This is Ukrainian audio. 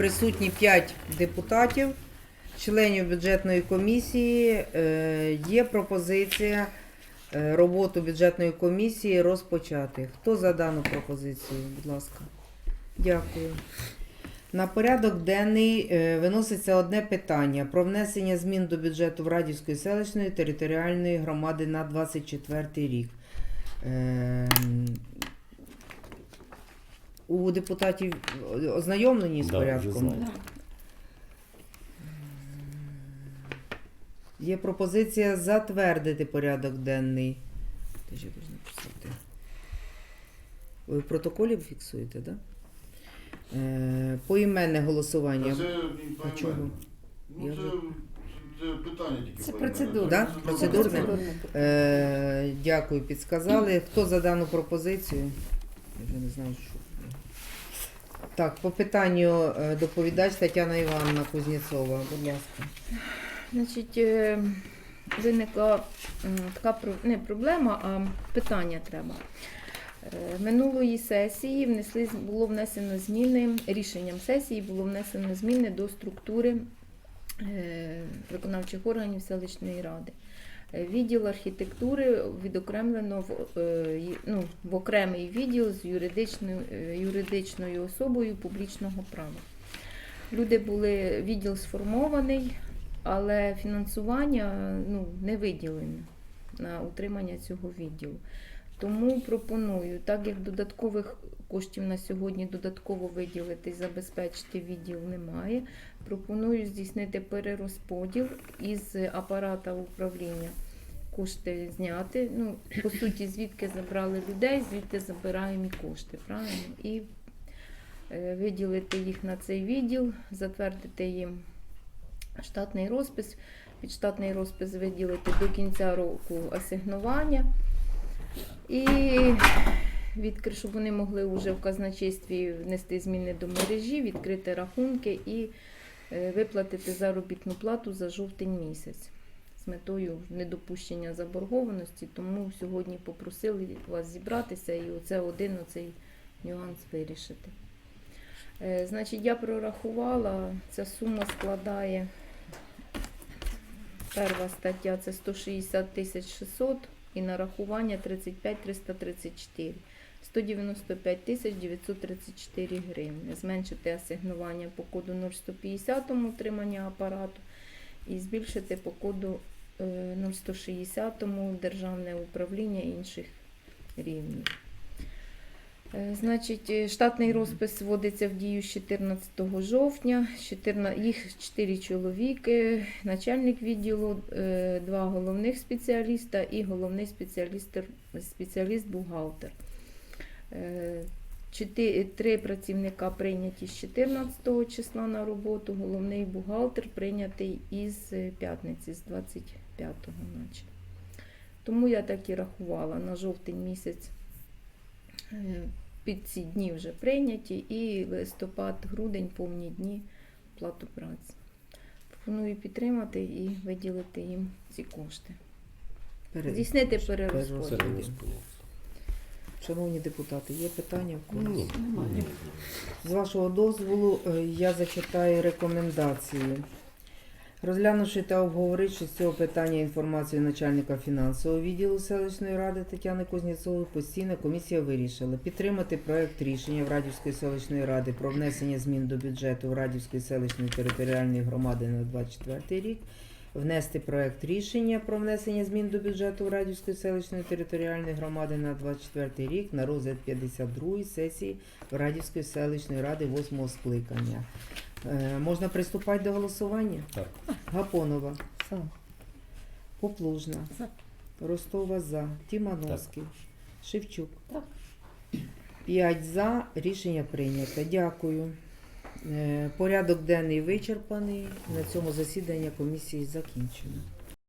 присутні 5 депутатів, членів бюджетної комісії. Е, Є пропозиція е, роботу бюджетної комісії розпочати. Хто за дану пропозицію? Будь ласка. Дякую. На порядок денний е, виноситься одне питання про внесення змін до бюджету Врадівської селищної територіальної громади на 24 рік. У депутатів ознайомлені з Да, порядком? Є пропозиція затвердити порядок денний. Ти ж я должна писати. Ви в протоколі фіксуєте, так? Да? Е, поіменне голосування. Це А чого? Ну, Я це, вже- це питання тільки. Це процедура. Да? Процедурне? Процедурне. Е, дякую, підсказали. Хто за дану пропозицію? Я вже не знаю, що. Так, по питанню е, доповідач Тетяна Івановна Кузнєцова, будь ласка. Значить, е, виникла така не проблема, а питання треба. Е, Минулої сесії внесли, було внесено зміни, рішенням сесії було внесено зміни до структури виконавчих органів селищної ради. Відділ архітектури відокремлено в, е, ну, в окремий відділ з юридичною, е, юридичною особою публічного права. Люди були, відділ сформований, але фінансування ну, не виділене на утримання цього відділу. Тому пропоную, так як додаткових коштів на сьогодні додатково виділити і забезпечити відділ немає, пропоную здійснити перерозподіл із апарата управління. Кошти зняти. Ну, по суті, звідки забрали людей, звідти забираємо і кошти, правильно? І е, виділити їх на цей відділ, затвердити їм штатний розпис, під штатний розпис виділити до кінця року асигнування. І відкри, щоб вони могли вже в казначействі внести зміни до мережі, відкрити рахунки і е, виплатити заробітну плату за жовтень місяць з метою недопущення заборгованості. Тому сьогодні попросили вас зібратися і оце один оцей нюанс вирішити. Е, Значить, я прорахувала, ця сума складає. Перша стаття це 160 тисяч 600 і нарахування 35 334. 195 тисяч 934 гривні. Зменшити асигнування по коду 0150 утримання апарату і збільшити по коду е, 0160 державне управління інших рівнів. Е, Значить, е, штатний розпис вводиться в дію з 14 жовтня. 14, їх 4 чоловіки, начальник відділу, е, два головних спеціаліста і головний спеціаліст, спеціаліст-бухгалтер. Три працівника прийняті з 14 числа на роботу, головний бухгалтер прийнятий із п'ятниці, з 25-го наче. Тому я так і рахувала на жовтень місяць під ці дні вже прийняті, і листопад, грудень, повні дні плату праці. Пропоную підтримати і виділити їм ці кошти. Перед- Здійснити перерозподіл. Шановні депутати, є питання в когось? Ні. Ні. З вашого дозволу е, я зачитаю рекомендації. Розглянувши та обговоривши з цього питання інформацію начальника фінансового відділу селищної ради Тетяни Кузнєцової, постійна комісія вирішила підтримати проект рішення в Радівської селищної ради про внесення змін до бюджету Радівської селищної територіальної громади на 24 рік, внести проект рішення про внесення змін до бюджету Радівської селищної територіальної громади на 24 рік на розгляд 52-ї сесії Радівської селищної ради 8-го скликання. Е, можна приступати до голосування? Так. Гапонова, За. Поплужна, За. Ростова за, Тімановський, Шевчук. Так. П'ять за. Рішення прийнято. Дякую. Е, Порядок денний вичерпаний. На цьому засідання комісії закінчено.